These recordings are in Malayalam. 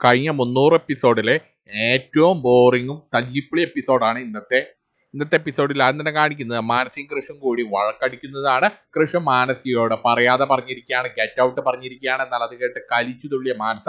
കഴിഞ്ഞ മുന്നൂറ് എപ്പിസോഡിലെ ഏറ്റവും ബോറിങ്ങും തല്ലിപ്പിളി എപ്പിസോഡാണ് ഇന്നത്തെ. ഇന്നത്തെ എപ്പിസോഡിൽ ആദ്യം തന്നെ കാണിക്കുന്നത് മാനസിയും കൃഷും കൂടി വഴക്കടിക്കുന്നതാണ്. കൃഷ് മാനസിയോട് പറയാതെ പറഞ്ഞിരിക്കുകയാണ് ഗെറ്റ് ഔട്ട് പറഞ്ഞിരിക്കുകയാണ് എന്നാൽ അത് കേട്ട് കലിച്ചു തുള്ളിയ മാനസ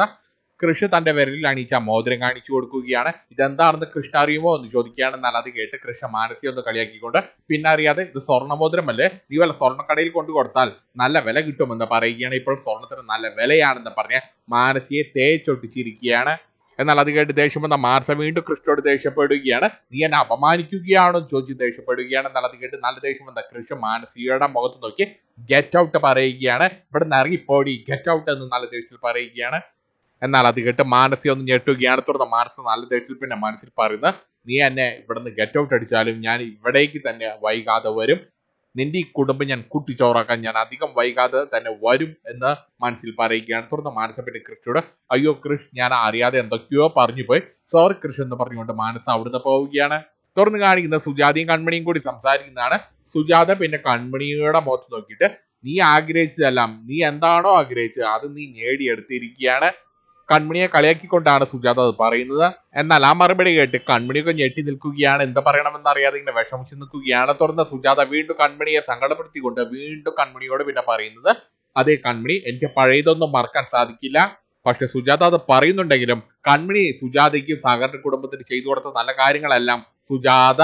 കൃഷ് തന്റെ വിരലിൽ അണിയിച്ച മോതിരം കാണിച്ചു കൊടുക്കുകയാണ്. ഇതെന്താണെന്ന് കൃഷ്ണ അറിയുമോ എന്ന് ചോദിക്കുകയാണ് എന്നാൽ അത് കേട്ട് കൃഷ്ണ മാനസി ഒന്ന് കളിയാക്കിക്കൊണ്ട് പിന്നെ അറിയാതെ ഇത് സ്വർണമോതിരമല്ലേ നീ വല്ല സ്വർണക്കടയിൽ കൊണ്ടു കൊടുത്താൽ നല്ല വില കിട്ടുമെന്ന് പറയുകയാണ്. ഇപ്പോൾ സ്വർണത്തിന് നല്ല വിലയാണെന്ന് പറഞ്ഞ് മാനസിയെ തേച്ചൊട്ടിച്ചിരിക്കുകയാണ്. എന്നാൽ അത് കേട്ട് ദേഷ്യം വന്ന മാർസ വീണ്ടും കൃഷ്ണയോട് ദേഷ്യപ്പെടുകയാണ്. നീ എന്നെ അപമാനിക്കുകയാണോ? ചോദിച്ച് ദേഷ്യപ്പെടുകയാണ്. എന്നാൽ അത് കേട്ട് നല്ല ദേഷ്യം വന്ന കൃഷ്ണ മാനസിയുടെ മുഖത്ത് നോക്കി ഗെറ്റ് ഔട്ട് പറയുകയാണ്. ഇവിടെ നിന്ന് ഗെറ്റ് ഔട്ട് എന്ന് നല്ല ദേഷ്യത്തിൽ പറയുകയാണ്. എന്നാൽ അത് കേട്ട് മാനസി ഒന്ന് ഞെട്ടുകയാണ്. തുടർന്ന് മാനസ നല്ല ദേഷ്യത്തിൽ പിന്നെ മനസ്സിൽ പറയുന്നത് നീ എന്നെ ഇവിടുന്ന് ഗെറ്റ് ഔട്ട് അടിച്ചാലും ഞാൻ ഇവിടേക്ക് തന്നെ വൈകാതെ വരും. നിന്റെ ഈ കുടുംബം ഞാൻ കൂട്ടിച്ചോറാക്കാൻ ഞാൻ അധികം വൈകാതെ തന്നെ വരും എന്ന് മനസ്സിൽ പറയുകയാണ്. തുടർന്ന് മാനസ പിന്നെ കൃഷിയോട് അയ്യോ കൃഷ് ഞാൻ അറിയാതെ എന്തൊക്കെയോ പറഞ്ഞു പോയി. സോറി കൃഷ് എന്ന് പറഞ്ഞുകൊണ്ട് മാനസ അവിടുന്ന് പോവുകയാണ്. തുറന്ന് കാണിക്കുന്ന സുജാതയും കൺമണിയും കൂടി സംസാരിക്കുന്നതാണ്. സുജാത പിന്നെ കൺമണിയുടെ മുഖത്ത് നോക്കിയിട്ട് നീ ആഗ്രഹിച്ചതെല്ലാം നീ എന്താണോ ആഗ്രഹിച്ചത് അത് നീ നേടിയെടുത്തിരിക്കുകയാണ്. കൺമണിയെ കളിയാക്കിക്കൊണ്ടാണ് സുജാത അത് പറയുന്നത്. എന്നാൽ ആ മറുപടി കേട്ട് കൺമണിയൊക്കെ ഞെട്ടി നിൽക്കുകയാണ്. എന്താ പറയണമെന്ന് അറിയാതെ ഇങ്ങനെ വിഷമിച്ച് നിൽക്കുകയാണ്. തുടർന്ന് സുജാത വീണ്ടും കൺമണിയെ സങ്കടപ്പെടുത്തിക്കൊണ്ട് വീണ്ടും കൺമണിയോട് പിന്നെ പറയുന്നത് അതേ കൺമണി എനിക്ക് പഴയതൊന്നും മറക്കാൻ സാധിക്കില്ല. പക്ഷെ സുജാത അത് പറയുന്നുണ്ടെങ്കിലും കൺമണി സുജാതയ്ക്കും സാഗറിന്റെ കുടുംബത്തിന് ചെയ്തു കൊടുത്ത നല്ല കാര്യങ്ങളെല്ലാം സുജാത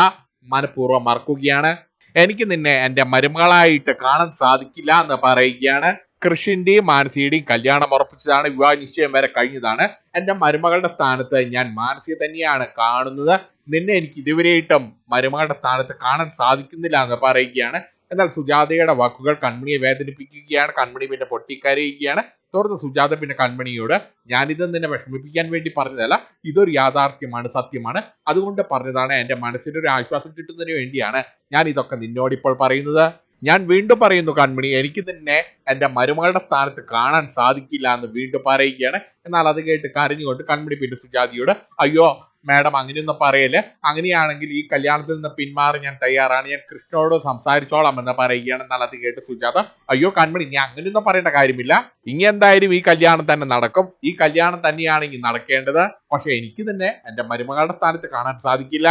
മനഃപൂർവം മറക്കുകയാണ്. എനിക്ക് നിന്നെ എന്റെ മരുമകളായിട്ട് കാണാൻ സാധിക്കില്ല എന്ന് പറയുകയാണ്. കൃഷിന്റെയും മാനസിയുടെയും കല്യാണം ഉറപ്പിച്ചതാണ്. വിവാഹ നിശ്ചയം വരെ കഴിഞ്ഞതാണ്. എന്റെ മരുമകളുടെ സ്ഥാനത്ത് ഞാൻ മാനസിയെ തന്നെയാണ് കാണുന്നത്. നിന്നെ എനിക്ക് ഇതുവരെയായിട്ടും മരുമകളുടെ സ്ഥാനത്ത് കാണാൻ സാധിക്കുന്നില്ല എന്ന് പറയുകയാണ്. എന്നാൽ സുജാതയുടെ വാക്കുകൾ കൺമണിയെ വേദനിപ്പിക്കുകയാണ്. കൺമണി പിന്നെ പൊട്ടിക്കരയുകയാണ്. തുടർന്ന് സുജാത പിന്നെ കൺമണിയോട് ഞാനിത് നിന്നെ വിഷമിപ്പിക്കാൻ വേണ്ടി പറഞ്ഞതല്ല ഇതൊരു യാഥാർത്ഥ്യമാണ് സത്യമാണ്. അതുകൊണ്ട് പറഞ്ഞതാണ് എന്റെ മനസ്സിനൊരു ആശ്വാസം കിട്ടുന്നതിന് വേണ്ടിയാണ് ഞാൻ ഇതൊക്കെ നിന്നോടിപ്പോൾ പറയുന്നത്. ഞാൻ വീണ്ടും പറയുന്നു കൺമണി എനിക്ക് തന്നെ എന്റെ മരുമകളുടെ സ്ഥാനത്ത് കാണാൻ സാധിക്കില്ല എന്ന് വീണ്ടും പറയുകയാണ്. എന്നാൽ അത് കേട്ട് കരഞ്ഞുകൊണ്ട് കൺമണി പിന്നെ സുജാതിയോട് അയ്യോ മാഡം അങ്ങനെയൊന്നും പറയല്ലേ? അങ്ങനെയാണെങ്കിൽ ഈ കല്യാണത്തിൽ നിന്ന് പിന്മാറി ഞാൻ തയ്യാറാണ്. ഞാൻ കൃഷ്ണനോട് സംസാരിച്ചോളാം എന്ന് പറയുകയാണ്. എന്നാൽ അത് കേട്ട് സുജാത അയ്യോ കൺമണി ഞാൻ അങ്ങനെയൊന്നും പറയേണ്ട കാര്യമില്ല. ഇനി എന്തായാലും ഈ കല്യാണം തന്നെ നടക്കും. ഈ കല്യാണം തന്നെയാണ് ഇനി നടക്കേണ്ടത്. പക്ഷെ എനിക്ക് തന്നെ എന്റെ മരുമകളുടെ സ്ഥാനത്ത് കാണാൻ സാധിക്കില്ല.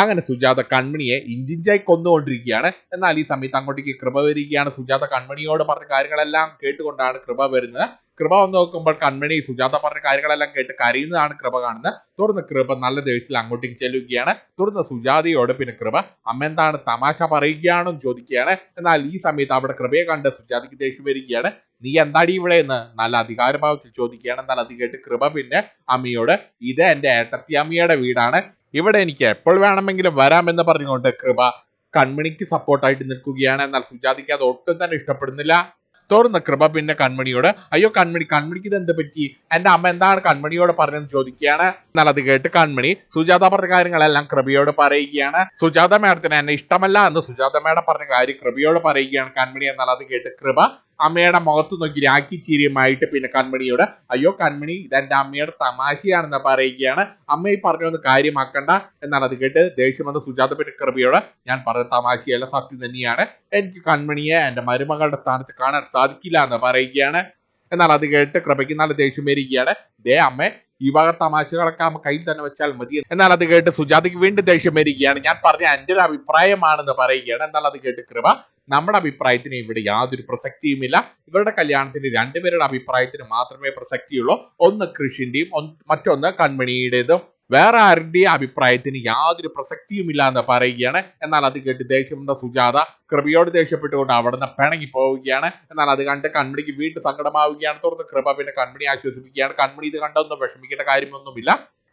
അങ്ങനെ സുജാത കൺമണിയെ ഇഞ്ചിഞ്ചായി കൊന്നുകൊണ്ടിരിക്കുകയാണ്. എന്നാൽ ഈ സമയത്ത് അങ്ങോട്ടേക്ക് കൃപ വരികയാണ്. സുജാത കൺമണിയോട് പറഞ്ഞ കാര്യങ്ങളെല്ലാം കേട്ടുകൊണ്ടാണ് കൃപ വരുന്നത്. കൃപ വന്ന് നോക്കുമ്പോൾ കൺമണി സുജാത പറഞ്ഞ കാര്യങ്ങളെല്ലാം കേട്ട് കരയുന്നതാണ് കൃപ കാണുന്നത്. തുറന്ന് കൃപ നല്ല ദേഷ്യത്തിൽ അങ്ങോട്ടേക്ക് ചെല്ലുകയാണ്. തുറന്ന് സുജാതയോട് പിന്നെ കൃപ അമ്മ എന്താണ് തമാശ പറയുകയാണെന്ന് ചോദിക്കുകയാണ്. എന്നാൽ ഈ സമയത്ത് അവിടെ കൃപയെ കണ്ട് സുജാതയ്ക്ക് ദേഷ്യം വരികയാണ്. നീ എന്താടി ഇവിടെ എന്ന് നല്ല അധികാരഭാവത്തിൽ ചോദിക്കുകയാണ്. എന്നാൽ അത് കേട്ട് കൃപ പിന്നെ അമ്മയോട് ഇത് എന്റെ ഏട്ടത്തി അമ്മയുടെ വീടാണ്. ഇവിടെ എനിക്ക് എപ്പോൾ വേണമെങ്കിലും വരാമെന്ന് പറഞ്ഞുകൊണ്ട് കൃപ കൺമണിക്ക് സപ്പോർട്ടായിട്ട് നിൽക്കുകയാണ്. എന്നാൽ സുജാതിക്ക് അത് ഒട്ടും തന്നെ ഇഷ്ടപ്പെടുന്നില്ല. തുറന്ന കൃപ പിന്നെ കൺമണിയോട് അയ്യോ കൺമണി കൺമണിക്ക് ഇത് എന്ത് പറ്റി? എന്റെ അമ്മ എന്താണ് കൺമണിയോട് പറഞ്ഞതെന്ന് ചോദിക്കുകയാണ്. എന്നാൽ അത് കേട്ട് കൺമണി സുജാത പറഞ്ഞ കാര്യങ്ങളെല്ലാം കൃപയോട് പറയുകയാണ്. സുജാത മേഡത്തിന് എന്നെ ഇഷ്ടമല്ല എന്ന് സുജാത മേഡം പറഞ്ഞ കാര്യം കൃപയോട് പറയുകയാണ് കൺമണി. എന്നാൽ അത് കേട്ട് കൃപ അമ്മയുടെ മുഖത്ത് നോക്കി രാഖി ചീരിയുമായിട്ട് പിന്നെ കൺമണിയോട് അയ്യോ കൺമണി ഇതെന്റെ അമ്മയുടെ തമാശയാണെന്ന് പറയുകയാണ്. അമ്മ ഈ പറഞ്ഞൊന്ന് കാര്യമാക്കണ്ട എന്നാണ് അത് കേട്ട് ദേഷ്യം വന്ന സുജാത പിന്നെ കൃപയോട് ഞാൻ പറഞ്ഞ തമാശയല്ല സത്യം തന്നെയാണ്. എനിക്ക് കൺമണിയെ എന്റെ മരുമകളുടെ സ്ഥാനത്ത് കാണാൻ സാധിക്കില്ല എന്ന് പറയുകയാണ്. എന്നാൽ അത് കേട്ട് കൃപയ്ക്ക് നല്ല ദേഷ്യം വരികയാണ്. ദേ അമ്മ ഈ വക തമാശകളൊക്കെ അമ്മ കയ്യിൽ തന്നെ വെച്ചാൽ മതി എന്നാൽ അത് കേട്ട് സുജാതയ്ക്ക് വീണ്ടും ദേഷ്യം വരികയാണ്. ഞാൻ പറഞ്ഞ എന്റെ ഒരു അഭിപ്രായമാണെന്ന് പറയുകയാണ് എന്നാൽ അത് കേട്ട് കൃപ നമ്മുടെ അഭിപ്രായത്തിന് ഇവിടെ യാതൊരു പ്രസക്തിയുമില്ല. ഇവരുടെ കല്യാണത്തിന് രണ്ടുപേരുടെ അഭിപ്രായത്തിന് മാത്രമേ പ്രസക്തിയുള്ളൂ. ഒന്ന് കൃഷിന്റെയും മറ്റൊന്ന് കൺമണിയുടേതും. വേറെ ആരുടെയും അഭിപ്രായത്തിന് യാതൊരു പ്രസക്തിയുമില്ല എന്ന് പറയുകയാണ്. എന്നാൽ അത് കേട്ട് ദേഷ്യം സുജാത. കൃപയോട് ദേഷ്യപ്പെട്ടുകൊണ്ട് അവിടെ നിന്ന് പിണങ്ങി പോവുകയാണ്. എന്നാൽ അത് കണ്ട് കൺമണിക്ക് വീണ്ടും സങ്കടമാവുകയാണ്. തുടർന്ന് കൃപ പിന്നെ കൺമണി ആശ്വസിപ്പിക്കുകയാണ്. കൺമണി ഇത് കണ്ടൊന്നും വിഷമിക്കേണ്ട കാര്യമൊന്നുമില്ല.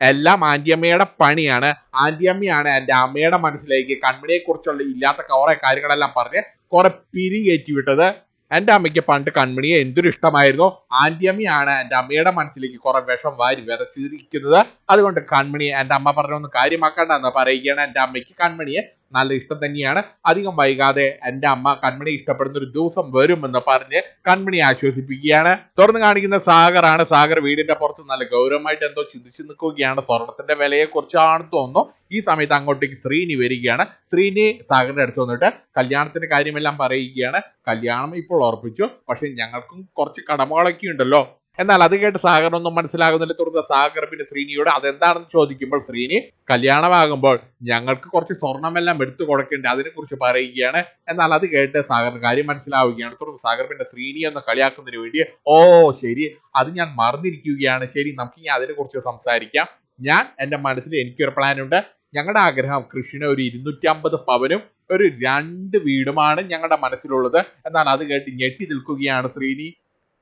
എല്ലാം ആന്റിയമ്മയുടെ പണിയാണ്. ആന്റിയമ്മയാണ് എന്റെ അമ്മയുടെ മനസ്സിലേക്ക് കൺമണിയെ കുറിച്ചുള്ള ഇല്ലാത്ത കുറെ കാര്യങ്ങളെല്ലാം പറഞ്ഞ് കുറെ പിരി കയറ്റി വിട്ടത് എന്റെ അമ്മയ്ക്ക് പണ്ട് കൺമണിയെ എന്തൊരു ഇഷ്ടമായിരുന്നു? ആന്റിയമ്മയാണ് എന്റെ അമ്മയുടെ മനസ്സിലേക്ക് കുറെ വിഷം വാരി വിതച്ചിരിക്കുന്നത്. അതുകൊണ്ട് കൺമണിയെ എന്റെ അമ്മ പറഞ്ഞൊന്ന് കാര്യമാക്കണ്ട എന്ന് പറയുകയാണ് എന്റെ അമ്മയ്ക്ക് കൺമണിയെ. നല്ല ഇഷ്ടം തന്നെയാണ്. അധികം വൈകാതെ എന്റെ അമ്മ കൺമണി ഇഷ്ടപ്പെടുന്ന ഒരു ദിവസം വരുമെന്ന് പറഞ്ഞ് കൺമണി ആശ്വസിപ്പിക്കുകയാണ്. തുറന്നു കാണിക്കുന്ന സാഗറാണ്. സാഗർ വീടിന്റെ പുറത്ത് നല്ല ഗൗരവമായിട്ട് എന്തോ ചിന്തിച്ചു നിൽക്കുകയാണ്. സ്വർണത്തിന്റെ വിലയെ കുറിച്ചാണെന്ന് തോന്നുന്നു. ഈ സമയത്ത് അങ്ങോട്ടേക്ക് ശ്രീനി വരികയാണ്. ശ്രീനി സാഗറിന്റെ അടുത്ത് വന്നിട്ട് കല്യാണത്തിന്റെ കാര്യമെല്ലാം പറയുകയാണ്. കല്യാണം ഇപ്പോൾ ഉറപ്പിച്ചു. പക്ഷെ ഞങ്ങൾക്കും കുറച്ച് കടമകളൊക്കെ ഉണ്ടല്ലോ. എന്നാൽ അത് കേട്ട് സാഗറിനൊന്നും മനസ്സിലാകുന്നില്ല. തുടർന്ന് സാഗർ പിന്നെ ശ്രീനിയോട് അതെന്താണെന്ന് ചോദിക്കുമ്പോൾ ശ്രീനി കല്യാണമാകുമ്പോൾ ഞങ്ങൾക്ക് കുറച്ച് സ്വർണമെല്ലാം എടുത്തു കൊടുക്കേണ്ടത് അതിനെക്കുറിച്ച് പറയുകയാണ്. എന്നാൽ അത് കേട്ട് സാഗർ കാര്യം മനസ്സിലാവുകയാണ്. തുടർന്ന് സാഗർ പിന്നെ ശ്രീനി എന്ന് കളിയാക്കുന്നതിന് വേണ്ടി ഓ ശരി അത് ഞാൻ മറന്നിരിക്കുകയാണ്. ശരി നമുക്ക് ഇനി അതിനെ കുറിച്ച് സംസാരിക്കാം. ഞാൻ എന്റെ മനസ്സിൽ എനിക്കൊരു പ്ലാൻ ഉണ്ട് ഞങ്ങളുടെ ആഗ്രഹം കൃഷിന് ഒരു ഇരുന്നൂറ്റി അമ്പത് പവനും ഒരു രണ്ട് വീടുമാണ് ഞങ്ങളുടെ മനസ്സിലുള്ളത്. എന്നാൽ അത് കേട്ട് ഞെട്ടി നിൽക്കുകയാണ് ശ്രീനി.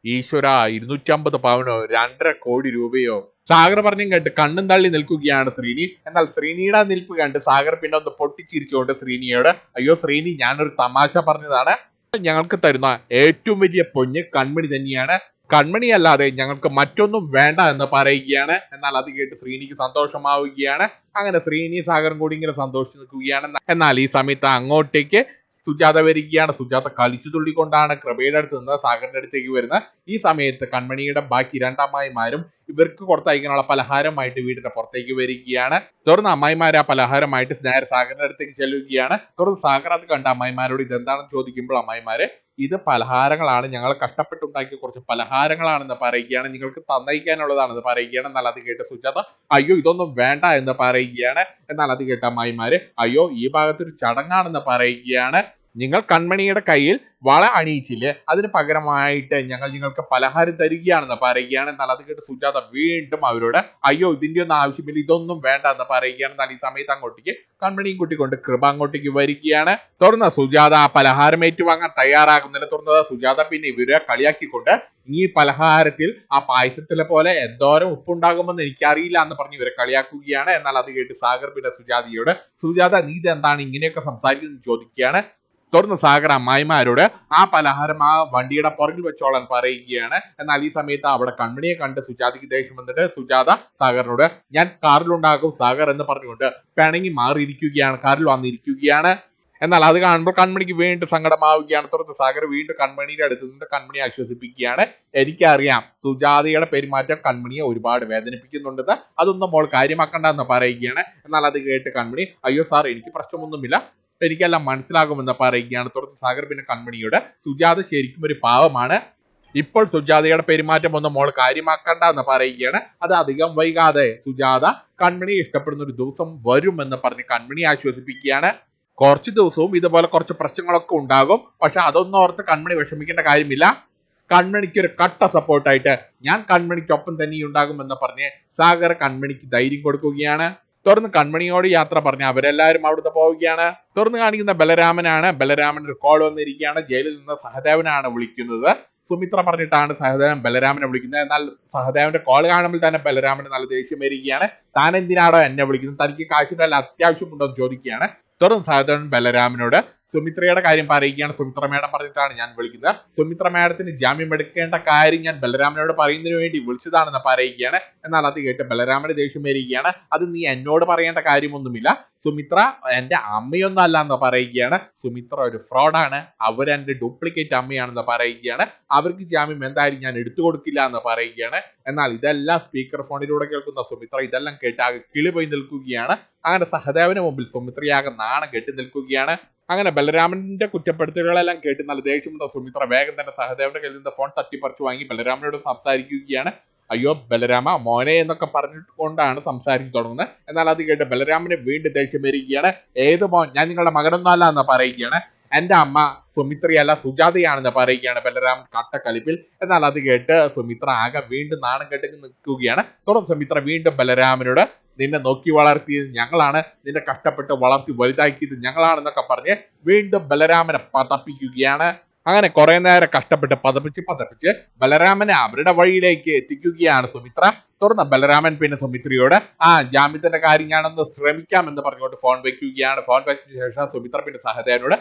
ഈശ്വര ഇരുന്നൂറ്റമ്പത് പവനോ രണ്ടര കോടി രൂപയോ. സാഗർ പറഞ്ഞും കേട്ട് കണ്ണും തള്ളി നിൽക്കുകയാണ് ശ്രീനി. എന്നാൽ ശ്രീനിയുടെ നിൽപ്പ് കണ്ട് സാഗർ പിന്നെ ഒന്ന് പൊട്ടിച്ചിരിച്ചുകൊണ്ട് ശ്രീനിയോട് അയ്യോ ശ്രീനി ഞാനൊരു തമാശ പറഞ്ഞതാണ്. ഞങ്ങൾക്ക് തരുന്ന ഏറ്റവും വലിയ പൊഞ്ഞ് കൺമണി തന്നെയാണ്. കൺമണി അല്ലാതെ ഞങ്ങൾക്ക് മറ്റൊന്നും വേണ്ട എന്ന് പറയുകയാണ്. എന്നാൽ അത് കേട്ട് ശ്രീനിക്ക് സന്തോഷമാവുകയാണ്. അങ്ങനെ ശ്രീനി സാഗറും കൂടി ഇങ്ങനെ സന്തോഷിച്ച് നിൽക്കുകയാണ്. എന്നാൽ ഈ സമയത്ത് അങ്ങോട്ടേക്ക് സുജാത വരികയാണ്. സുജാത കളിച്ചു തുള്ളിക്കൊണ്ടാണ് കൃപയുടെ അടുത്ത് നിന്ന് സാഗറിന്റെ അടുത്തേക്ക് വരുന്നത്. ഈ സമയത്ത് കൺമണിയുടെ ബാക്കി രണ്ടമ്മായിമാരും ഇവർക്ക് കൊടുത്തയക്കാനുള്ള പലഹാരമായിട്ട് വീടിന്റെ പുറത്തേക്ക് വരികയാണ്. തുടർന്ന് അമ്മായിമാർ ആ പലഹാരമായിട്ട് നേരെ സാഗറിന്റെ അടുത്തേക്ക് ചെല്ലുകയാണ്. തുടർന്ന് സാഗർ അത് കണ്ട അമ്മായിമാരോട് ഇതെന്താണെന്ന് ചോദിക്കുമ്പോൾ അമ്മായിമാര് ഇത് പലഹാരങ്ങളാണ്. ഞങ്ങൾ കഷ്ടപ്പെട്ടുണ്ടാക്കിയ കുറച്ച് പലഹാരങ്ങളാണെന്ന് പറയുകയാണ്. നിങ്ങൾക്ക് തന്നയിക്കാനുള്ളതാണെന്ന് പറയുകയാണ്. എന്നാൽ അത് കേട്ട് സുജാത അയ്യോ ഇതൊന്നും വേണ്ട എന്ന് പറയുകയാണ്. എന്നാൽ അത് കേട്ട അമ്മായിമാര് അയ്യോ ഈ ഭാഗത്തൊരു ചടങ്ങാണെന്ന് പറയുകയാണ്. നിങ്ങൾ കൺമണിയുടെ കയ്യിൽ വള അണിയിച്ചില്ലേ? അതിന് പകരമായിട്ട് ഞങ്ങൾ നിങ്ങൾക്ക് പലഹാരം തരികയാണെന്ന് പറയുകയാണെന്നാൽ അത് കേട്ട് സുജാത വീണ്ടും അവരോട് അയ്യോ ഇതിന്റെ ഒന്നും ആവശ്യമില്ല ഇതൊന്നും വേണ്ട എന്ന് പറയുകയാണെന്നാൽ ഈ സമയത്ത് അങ്ങോട്ടേക്ക് കൺമണിയും കൊണ്ട് കൃപ അങ്ങോട്ടേക്ക് വരികയാണ്. തുറന്ന സുജാത ആ പലഹാരം ഏറ്റുവാങ്ങാൻ തയ്യാറാകുന്നില്ല. തുറന്നത് സുജാത പിന്നെ ഇവരെ കളിയാക്കിക്കൊണ്ട് ഈ പലഹാരത്തിൽ ആ പായസത്തിലെ പോലെ എന്തോരം ഉപ്പുണ്ടാകുമെന്ന് എനിക്കറിയില്ല എന്ന് പറഞ്ഞ് ഇവരെ കളിയാക്കുകയാണ്. എന്നാൽ അത് കേട്ട് സാഗർ പിന്നെ സുജാതയോട് സുജാത നീ ഇതെന്താണ് ഇങ്ങനെയൊക്കെ സംസാരിക്കുന്നത് ചോദിക്കുകയാണ്. തുറന്ന് സാഗർ അമ്മായിമാരോട് ആ പലഹാരം ആ വണ്ടിയുടെ പുറകിൽ വെച്ചോളാൻ പറയുകയാണ്. എന്നാൽ ഈ സമയത്ത് അവിടെ കൺമണിയെ കണ്ട് സുജാതയ്ക്ക് ദേഷ്യം വന്നിട്ട് സുജാത സാഗറിനോട് ഞാൻ കാറിലുണ്ടാകും സാഗർ എന്ന് പറഞ്ഞുകൊണ്ട് പിണങ്ങി മാറിയിരിക്കുകയാണ് കാറിൽ വന്നിരിക്കുകയാണ്. എന്നാൽ അത് കാണുമ്പോൾ കൺമണിക്ക് വീണ്ടും സങ്കടമാവുകയാണ്. തുടർന്ന് സാഗർ വീണ്ടും കൺമണിയുടെ അടുത്ത് നിന്ന് കൺമണിയെ ആശ്വസിപ്പിക്കുകയാണ്. എനിക്കറിയാം സുജാതയുടെ പെരുമാറ്റം കൺമണിയെ ഒരുപാട് വേദനിപ്പിക്കുന്നുണ്ടെന്ന്. അതൊന്നും മോൾ കാര്യമാക്കണ്ട എന്ന് പറയുകയാണ്. എന്നാൽ അത് കേട്ട് കൺമണി അയ്യോ സാർ എനിക്ക് പ്രശ്നമൊന്നുമില്ല. എനിക്കെല്ലാം മനസ്സിലാകുമെന്ന് പറയുകയാണ്. തുടർന്ന് സാഗർ പിന്നെ കൺമണിയോട് സുജാത ശരിക്കും ഒരു പാവമാണ്. ഇപ്പോൾ സുജാതയുടെ പെരുമാറ്റം ഒന്നും മോൾ കാര്യമാക്കണ്ട എന്ന് പറയുകയാണ്. അത് അധികം വൈകാതെ സുജാത കൺമണിയെ ഇഷ്ടപ്പെടുന്ന ഒരു ദിവസം വരുമെന്ന് പറഞ്ഞ് കൺമണി ആശ്വസിപ്പിക്കുകയാണ്. കുറച്ച് ദിവസവും ഇതുപോലെ കുറച്ച് പ്രശ്നങ്ങളൊക്കെ ഉണ്ടാകും. പക്ഷെ അതൊന്നും ഓർത്ത് കൺമണി വിഷമിക്കേണ്ട കാര്യമില്ല. കൺമണിക്ക് ഒരു കട്ട സപ്പോർട്ടായിട്ട് ഞാൻ കൺമണിക്കൊപ്പം തന്നെ ഉണ്ടാകുമെന്ന് പറഞ്ഞ് സാഗർ കൺമണിക്ക് ധൈര്യം കൊടുക്കുകയാണ്. തുടർന്ന് കൺമണിയോട് യാത്ര പറഞ്ഞ്. അവരെല്ലാവരും അവിടുത്തെ പോവുകയാണ്. തുറന്ന് കാണിക്കുന്ന ബലരാമനാണ്. ബലരാമൻ കോൾ വന്നിരിക്കുകയാണ്. ജയിലിൽ നിന്ന് സഹദേവനാണ് വിളിക്കുന്നത്. സുമിത്ര പറഞ്ഞിട്ടാണ് സഹദേവൻ ബലരാമനെ വിളിക്കുന്നത്. എന്നാൽ സഹദേവന്റെ കോൾ കാണുമ്പോൾ തന്നെ ബലരാമന് നല്ല ദേഷ്യം വരികയാണ്. താൻ എന്തിനാണോ എന്നെ വിളിക്കുന്നത്? തനിക്ക് കാശിന്റെ അത്യാവശ്യം അത്യാവശ്യമുണ്ടോ എന്ന് ചോദിക്കുകയാണ്. തുടർന്ന് സഹദേവൻ ബലരാമനോട് സുമിത്രയുടെ കാര്യം പറയുകയാണ് സുമിത്ര മേഡം പറഞ്ഞിട്ടാണ് ഞാൻ വിളിക്കുന്നത്. സുമിത്ര മേഡത്തിന് ജാമ്യം എടുക്കേണ്ട കാര്യം ഞാൻ ബലരാമനോട് പറയുന്നതിന് വേണ്ടി വിളിച്ചതാണെന്ന് പറയുകയാണ് എന്നാൽ അത് കേട്ട് ബലരാമന് ദേഷ്യം വരികയാണ്. അത് നീ എന്നോട് പറയേണ്ട കാര്യമൊന്നുമില്ല. സുമിത്ര എന്റെ അമ്മയൊന്നല്ല എന്ന് പറയുകയാണ്. സുമിത്ര ഒരു ഫ്രോഡാണ്. അവരെ ഡ്യൂപ്ലിക്കേറ്റ് അമ്മയാണെന്ന് പറയുകയാണ്. അവർക്ക് ജാമ്യം എന്തായാലും ഞാൻ എടുത്തു കൊടുക്കില്ല എന്ന് പറയുകയാണ്. എന്നാൽ ഇതെല്ലാം സ്പീക്കർ ഫോണിലൂടെ കേൾക്കുന്ന സുമിത്ര ഇതെല്ലാം കേട്ട് ആകെ നിൽക്കുകയാണ്. അങ്ങനെ സഹദേവന് മുമ്പിൽ സുമിത്രയാകെ നാണം കെട്ടി നിൽക്കുകയാണ്. അങ്ങനെ ബലരാമന്റെ കുറ്റപ്പെടുത്തലുകളെല്ലാം കേട്ട് നല്ല ദേഷ്യം സുമിത്ര വേഗം തന്നെ സഹദേവന്റെ കയ്യിൽ നിന്ന് ഫോൺ തട്ടിപ്പറിച്ചു വാങ്ങി ബലരാമനോട് സംസാരിക്കുകയാണ്. അയ്യോ ബലരാമ മോനെ എന്നൊക്കെ പറഞ്ഞുകൊണ്ടാണ് സംസാരിച്ചു തുടങ്ങുന്നത്. എന്നാൽ അത് കേട്ട് ബലരാമനെ വീണ്ടും ദേഷ്യം വരികയാണ്. ഏത് മോൻ? ഞാൻ നിങ്ങളുടെ മകനൊന്നല്ല എന്ന് പറയുകയാണ്. എന്റെ അമ്മ സുമിത്രയല്ല സുജാതയാണെന്ന് പറയുകയാണ് ബലരാമൻ കട്ടക്കലിപ്പിൽ. എന്നാൽ അത് കേട്ട് സുമിത്ര ആകെ വീണ്ടും നാണം കെട്ടി നിൽക്കുകയാണ്. തുടർന്ന് സുമിത്ര വീണ്ടും ബലരാമനോട് നിന്നെ നോക്കി വളർത്തിയത് ഞങ്ങളാണ്. നിന്നെ കഷ്ടപ്പെട്ട് വളർത്തി വലുതാക്കിയത് ഞങ്ങളാണെന്നൊക്കെ പറഞ്ഞ് വീണ്ടും ബലരാമനെ പതപ്പിക്കുകയാണ്. അങ്ങനെ കുറെ നേരം കഷ്ടപ്പെട്ട് പതപ്പിച്ച് പതപ്പിച്ച് ബലരാമനെ അവരുടെ വഴിയിലേക്ക് എത്തിക്കുകയാണ് സുമിത്ര. തുറന്ന ബലരാമൻ പിന്നെ സുമിത്രയോട് ആ ജാമ്യത്തിന്റെ കാര്യം ഞാനൊന്ന് ശ്രമിക്കാം എന്ന് പറഞ്ഞുകൊണ്ട് ഫോൺ വെക്കുകയാണ്. ഫോൺ വെച്ച ശേഷം സുമിത്ര പിന്നെ സഹദേവനോട്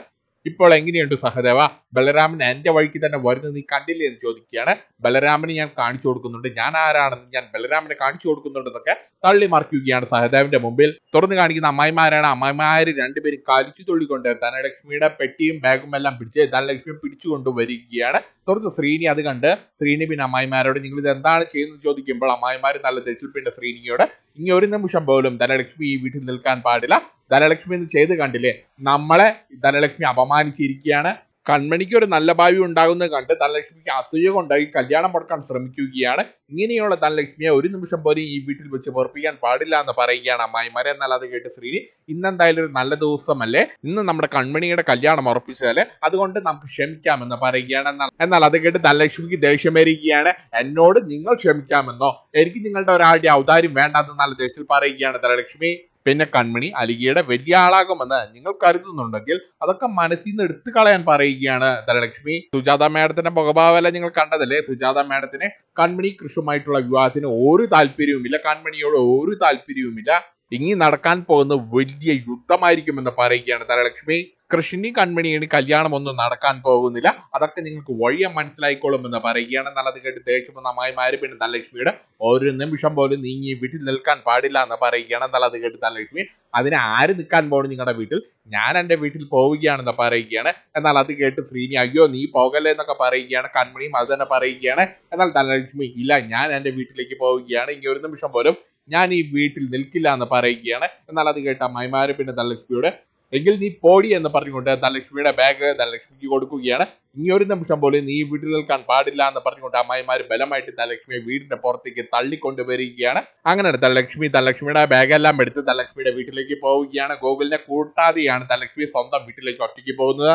ഇപ്പോൾ എങ്ങനെയുണ്ട് സഹദേവ? ബലരാമൻ എന്റെ വഴിക്ക് തന്നെ വരുന്നത് നീ കണ്ടില്ലേ എന്ന് ചോദിക്കുകയാണ്. ബലരാമനെ ഞാൻ കാണിച്ചു കൊടുക്കുന്നുണ്ട്. ഞാൻ ആരാണെന്ന് ഞാൻ ബലരാമനെ കാണിച്ചു കൊടുക്കുന്നുണ്ടെന്നൊക്കെ തള്ളി മറിക്കുകയാണ് സഹദേവന്റെ മുമ്പിൽ. തുറന്നു കാണിക്കുന്ന അമ്മായിമാരാണ്. അമ്മായിമാര് രണ്ടുപേരും കാലിച്ചു തുള്ളിക്കൊണ്ട് ധനലക്ഷ്മിയുടെ പെട്ടിയും ബാഗും എല്ലാം പിടിച്ച് ധനലക്ഷ്മി പിടിച്ചുകൊണ്ട് വരികയാണ്. തുറന്ന് ശ്രീനി അത് കണ്ട് ശ്രീനി പിന്നെ അമ്മായിമാരോട് നിങ്ങൾ ഇത് എന്താണ് ചെയ്യുന്നത് ചോദിക്കുമ്പോൾ അമ്മായിമാര് നല്ല തെറ്റിൽ പിന്നെ ശ്രീനിയോട് ഇനി ഒരു നിമിഷം പോലും ധനലക്ഷ്മി ഈ വീട്ടിൽ നിൽക്കാൻ പാടില്ല. ധനലക്ഷ്മി എന്ന് ചെയ്ത് കണ്ടില്ലേ? നമ്മളെ ധനലക്ഷ്മി അപമാനിച്ചിരിക്കുകയാണ്. കൺമണിക്ക് ഒരു നല്ല ഭാവി ഉണ്ടാകുന്നത് കണ്ട് ധനലക്ഷ്മിക്ക് അസൂയ കൊണ്ടായി കല്യാണം മുടക്കാൻ ശ്രമിക്കുകയാണ്. ഇങ്ങനെയുള്ള ധനലക്ഷ്മിയെ ഒരു നിമിഷം പോലും ഈ വീട്ടിൽ വെച്ച് പൊറപ്പിക്കാൻ പാടില്ല എന്ന് പറയുകയാണ് അമ്മായിമാരെ. അത് കേട്ട് ശ്രീനി ഇന്നെന്തായാലും ഒരു നല്ല ദിവസമല്ലേ? ഇന്ന് നമ്മുടെ കൺമണിയുടെ കല്യാണം ഉറപ്പിച്ചാൽ അതുകൊണ്ട് നമുക്ക് ക്ഷമിക്കാമെന്ന് പറയുകയാണ്. എന്നാൽ അത് കേട്ട് ധനലക്ഷ്മിക്ക് ദേഷ്യം വരികയാണ് എന്നോട് നിങ്ങൾ ക്ഷമിക്കാമെന്നോ? എനിക്ക് നിങ്ങളുടെ ഒരാളുടെ ഔദാര്യം വേണ്ടെന്ന് നല്ല ദേഷ്യത്തിൽ പറയുകയാണ് ധനലക്ഷ്മി. പിന്നെ കൺമണി അലിഗയുടെ വലിയ ആളാകുമെന്ന് നിങ്ങൾ കരുതുന്നുണ്ടെങ്കിൽ അതൊക്കെ മനസ്സിൽ നിന്ന് എടുത്തു കളയാൻ പറയുകയാണ് ധനലക്ഷ്മി. സുജാത മേഡത്തിന്റെ മുഖഭാവല നിങ്ങൾ കണ്ടതല്ലേ? സുജാത മേഡത്തിന് കൺമണി കൃഷുമായിട്ടുള്ള വിവാഹത്തിന് ഒരു താല്പര്യവുമില്ല. കൺമണിയോട് ഒരു താല്പര്യവുമില്ല. ഇനി നടക്കാൻ പോകുന്ന വലിയ യുദ്ധമായിരിക്കുമെന്ന് പറയുകയാണ് ധനലക്ഷ്മി കൃഷ്ണി കൺമണിയുടെ കല്യാണം ഒന്നും നടക്കാൻ പോകുന്നില്ല. അതൊക്കെ നിങ്ങൾക്ക് വഴിയെ മനസ്സിലായിക്കോളുമെന്ന് പറയുകയാണ്. നല്ലത് കേട്ട് ദേഷ്യം അമ്മായിമാര് പിന്നെ ധനലക്ഷ്മിയുടെ ഒരു നിമിഷം പോലും നീങ്ങി വീട്ടിൽ നിൽക്കാൻ പാടില്ല എന്ന് പറയുകയാണ് നല്ലത് കേട്ട് ധനലക്ഷ്മി അതിന് ആര് നിൽക്കാൻ പോകണം നിങ്ങളുടെ വീട്ടിൽ? ഞാൻ എന്റെ വീട്ടിൽ പോവുകയാണെന്ന് പറയുകയാണ്. എന്നാൽ അത് കേട്ട് ശ്രീനി അയ്യോ നീ പോകല്ലേ എന്നൊക്കെ പറയുകയാണ്. കൺമണിയും അത് തന്നെ പറയുകയാണ്. എന്നാൽ ധനലക്ഷ്മി ഇല്ല ഞാൻ എന്റെ വീട്ടിലേക്ക് പോവുകയാണ്. ഇനി ഒരു നിമിഷം പോലും ഞാൻ ഈ വീട്ടിൽ നിൽക്കില്ല എന്ന് പറയുകയാണ്. എന്നാൽ അത് കേട്ട മൈമാര് പിന്നെ ധനലക്ഷ്മിയോട് എങ്കിൽ നീ പോടി എന്ന് പറഞ്ഞുകൊണ്ട് ധനലക്ഷ്മിയുടെ ബാഗ് ധനലക്ഷ്മിക്ക് കൊടുക്കുകയാണ്. ഇനി ഒരു നിമിഷം പോലും നീ വീട്ടിൽ നിൽക്കാൻ പാടില്ല എന്ന് പറഞ്ഞുകൊണ്ട് അമ്മായിമാര് ബലമായിട്ട് ധനലക്ഷ്മിയെ വീടിന്റെ പുറത്തേക്ക് തള്ളിക്കൊണ്ട് വരികയാണ്. അങ്ങനെ ധനലക്ഷ്മി ധനലക്ഷ്മിയുടെ ബാഗെല്ലാം എടുത്ത് ധനലക്ഷ്മിയുടെ വീട്ടിലേക്ക് പോവുകയാണ്. ഗോകുലിനെ കൂട്ടാതെയാണ് ധനലക്ഷ്മി സ്വന്തം വീട്ടിലേക്ക് ഒറ്റയ്ക്ക് പോകുന്നത്.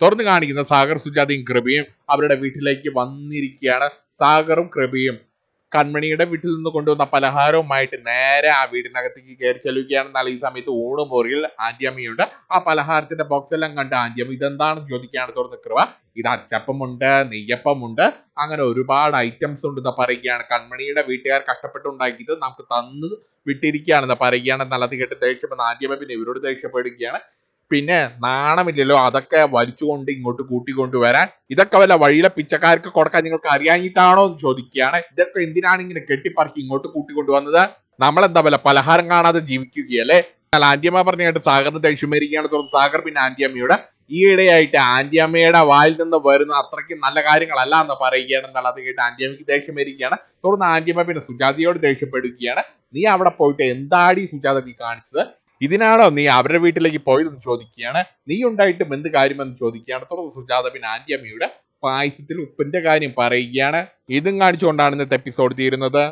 തുറന്നു കാണിക്കുന്ന സാഗർ സുജാതയും കൃപയും അവരുടെ വീട്ടിലേക്ക് വന്നിരിക്കുകയാണ്. സാഗറും കൃപയും കൺമണിയുടെ വീട്ടിൽ നിന്ന് കൊണ്ടുവന്ന പലഹാരവുമായിട്ട് നേരെ ആ വീടിനകത്തേക്ക് കയറി ചെല്ലുകയാണെന്നാൽ ഈ സമയത്ത് ഊണുമുറിയിൽ ആന്റിയമ്മയുണ്ട് ആ പലഹാരത്തിന്റെ ബോക്സ് എല്ലാം കണ്ട് ആന്റിയമ്മ ഇതെന്താണെന്ന് ചോദിക്കുകയാണ് തുറന്ന് കൃവ ഇത് അച്ചപ്പമുണ്ട് നെയ്യപ്പമുണ്ട് അങ്ങനെ ഒരുപാട് ഐറ്റംസ് ഉണ്ടെന്ന് പറയുകയാണ്. കൺമണിയുടെ വീട്ടുകാർ കഷ്ടപ്പെട്ടുണ്ടാക്കിയത് നമുക്ക് തന്ന് വിട്ടിരിക്കുകയാണെന്ന് പറയുകയാണ്. നല്ലത് കേട്ട് ദേഷ്യപ്പെടുന്ന ആന്റിയമ്മ പിന്നെ ഇവരോട് ദേഷ്യപ്പെടുകയാണ്. പിന്നെ നാണമില്ലല്ലോ. അതൊക്കെ വലിച്ചുകൊണ്ട് ഇങ്ങോട്ട് കൂട്ടിക്കൊണ്ട് വരാൻ. ഇതൊക്കെ വല്ല വഴിയിലെ പിച്ചക്കാർക്ക് കൊടുക്കാൻ നിങ്ങൾക്ക് അറിയാഞ്ഞിട്ടാണോ എന്ന് ചോദിക്കുകയാണ്. ഇതൊക്കെ എന്തിനാണ് ഇങ്ങനെ കെട്ടിപ്പറക്കി ഇങ്ങോട്ട് കൂട്ടിക്കൊണ്ടുവന്നത് നമ്മളെന്താ വല്ല പലഹാരം കാണാതെ ജീവിക്കുകയല്ലേ? എന്നാൽ ആന്റിയമ്മ പറഞ്ഞായിട്ട് സാഗറിന് ദേഷ്യം വരികയാണ് തുടർന്ന് സാഗർ പിന്നെ ആന്റിയമ്മയുടെ ഈയിടെയായിട്ട് ആന്റിയമ്മയുടെ വായിൽ നിന്ന് വരുന്ന അത്രയ്ക്ക് നല്ല കാര്യങ്ങളല്ല എന്ന് പറയുകയാണ്. എന്നാൽ അത് കേട്ട് ആന്റിയമ്മയ്ക്ക് ദേഷ്യം വരികയാണ്. തുടർന്ന് ആന്റിയമ്മ പിന്നെ സുജാതയോട് ദേഷ്യപ്പെടുകയാണ്. നീ അവിടെ പോയിട്ട് എന്താടി സുജാത നീ കാണിച്ചത്? ഇതിനാണോ നീ അവരുടെ വീട്ടിലേക്ക് പോയതെന്ന് ചോദിക്കുകയാണ്? നീ ഉണ്ടായിട്ടും എന്ത് കാര്യമെന്ന് ചോദിക്കുകയാണ്? തുടർന്ന് സുജാത പിന്നെ ആന്റിയമ്മയുടെ പായസത്തിൽ ഉപ്പിന്റെ കാര്യം പറയുകയാണ്. ഇതും കാണിച്ചുകൊണ്ടാണ് ഇന്നത്തെ എപ്പിസോഡ് തീരുന്നത്.